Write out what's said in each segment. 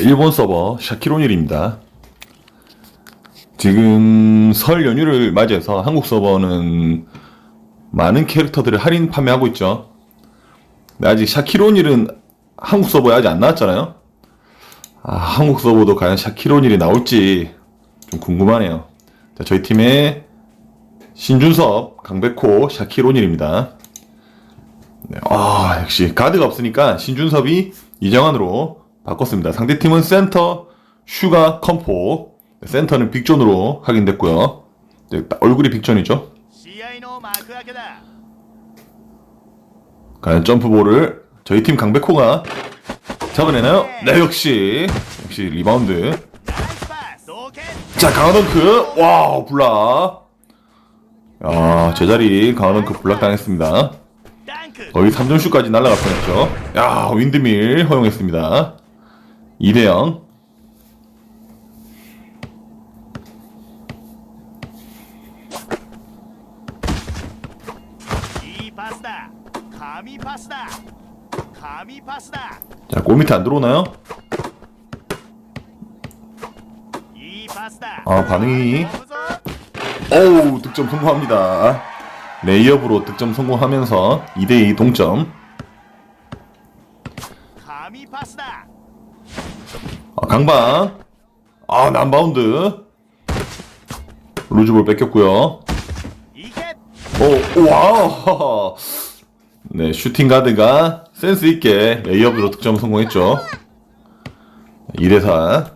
일본 서버 샤키로닐입니다. 지금 설 연휴를 맞이해서 한국 서버는 많은 캐릭터들을 할인 판매하고 있죠. 아직 샤키로닐은 한국 서버에 아직 안 나왔잖아요. 아, 한국 서버도 과연 샤키로닐이 나올지 좀 궁금하네요. 자, 저희 팀의 신준섭, 강백호, 샤키로닐입니다. 네, 아, 역시 가드가 없으니까 신준섭이 이정환으로 바꿨습니다. 상대팀은 센터, 슈가, 컴포. 센터는 빅존으로 확인됐고요. 네, 얼굴이 빅존이죠. 과연 점프볼을 저희 팀 강백호가 잡아내나요? 네, 네 역시. 역시 리바운드. 자, 강하던크. 와우, 블락. 아, 제자리 강하던크 블락 당했습니다. 거의 3점슛까지 날라갔 뻔했죠. 야, 윈드밀 허용했습니다. 2대0. 이 파스다. 자, 골 밑에 안 들어오나요? 이 파스다. 아, 반응이. 어우, 득점 성공합니다. 레이업으로 득점 성공하면서 2대2 동점. 아, 강반 아, 남바운드. 루즈볼 뺏겼고요. 오, 와우. 네, 슈팅 가드가 센스 있게 레이업으로 득점 성공했죠. 2대 4.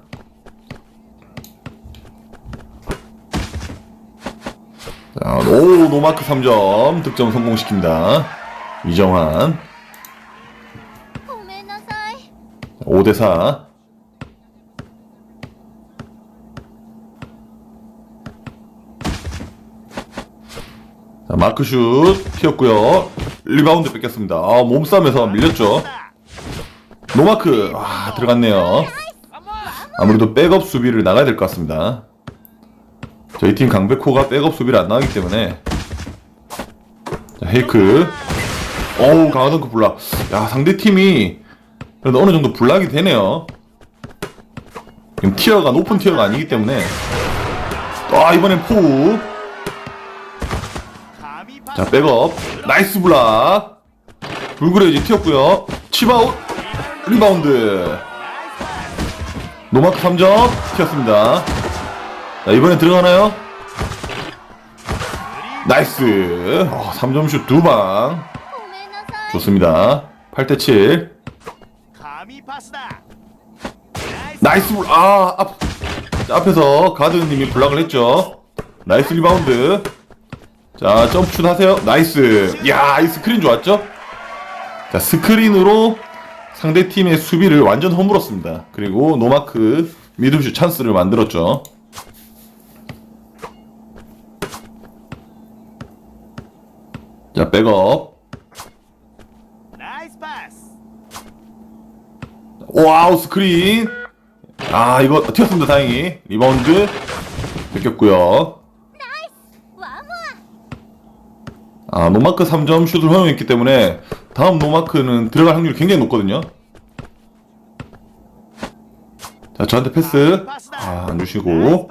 자, 오, 노마크 3점 득점 성공시킵니다. 이정환. 어, 5대 4. 자, 마크슛 튀었고요 리바운드 뺏겼습니다. 아, 몸싸움에서 밀렸죠. 노마크 아, 들어갔네요. 아무래도 백업 수비를 나가야 될 것 같습니다. 저희 팀 강백호가 백업 수비를 안 나가기 때문에 자, 헤이크 어우 강하던 그 블락 야 상대팀이 그래도 어느 정도 블락이 되네요 지금 티어가 높은 티어가 아니기 때문에 아 이번엔 포우 자 백업. 나이스 블라. 불그레이지 튀었고요. 치바웃. 리바운드. 노마크 3점. 튀었습니다. 자 이번에 들어가나요? 나이스. 어, 3점슛 두방. 좋습니다. 8대7 나이스 블락 아 앞, 앞에서 가드님이 블락을 했죠. 나이스 리바운드. 자 점프 하세요. 나이스. 야이 스크린 좋았죠? 자 스크린으로 상대팀의 수비를 완전 허물었습니다. 그리고 노마크 미드슛 찬스를 만들었죠. 자 백업. 와우 스크린. 아 이거 튀었습니다 다행히. 리바운드. 베꼈고요. 아 노마크 3점 슛을 허용했기 때문에 다음 노마크는 들어갈 확률이 굉장히 높거든요. 자 저한테 패스. 아, 안 주시고.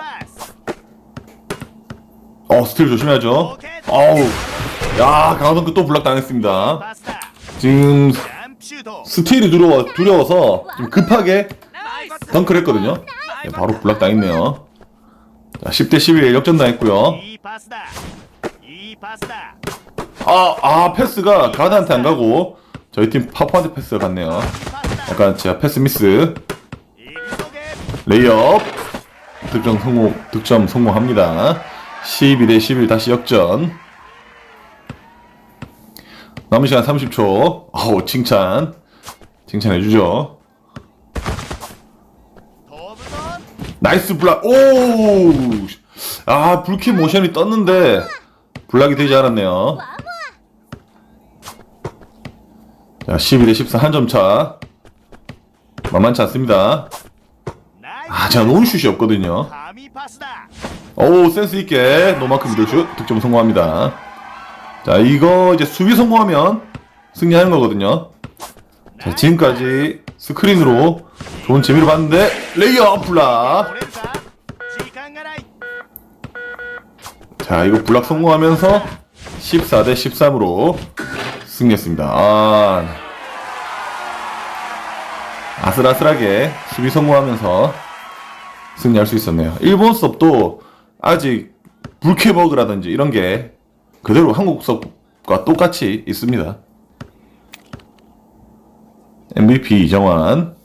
어 스틸 조심해야죠. 아우 야 강화덩크 그 또 블락 당했습니다. 지금 스틸이 두려워, 두려워서 좀 급하게 덩크를 했거든요. 네, 바로 블락 당했네요. 자, 10대 11 역전 당했고요. 아, 아, 패스가 가드한테 안 가고 저희 팀 파푸한테 패스가 갔네요. 약간 제가 패스 미스. 레이업. 득점 성공, 득점 성공합니다. 12대 11 다시 역전. 남은 시간 30초. 아우, 칭찬. 칭찬해주죠. 나이스 블락. 오! 아, 불키 모션이 떴는데 블락이 되지 않았네요. 자, 12대 14 한 점 차. 만만치 않습니다. 아, 제가 놓은 슛이 없거든요. 오, 센스 있게 노마크 미들슛 득점 성공합니다. 자, 이거 이제 수비 성공하면 승리하는 거거든요. 자, 지금까지 스크린으로 좋은 재미로 봤는데 레이어 블락. 자, 이거 블락 성공하면서 14대 13으로 승리했습니다. 아. 아슬아슬하게 수비 성공하면서 승리할 수 있었네요. 일본 수업도 아직 불쾌버그라든지 이런 게 그대로 한국 수업과 똑같이 있습니다. MVP 이정환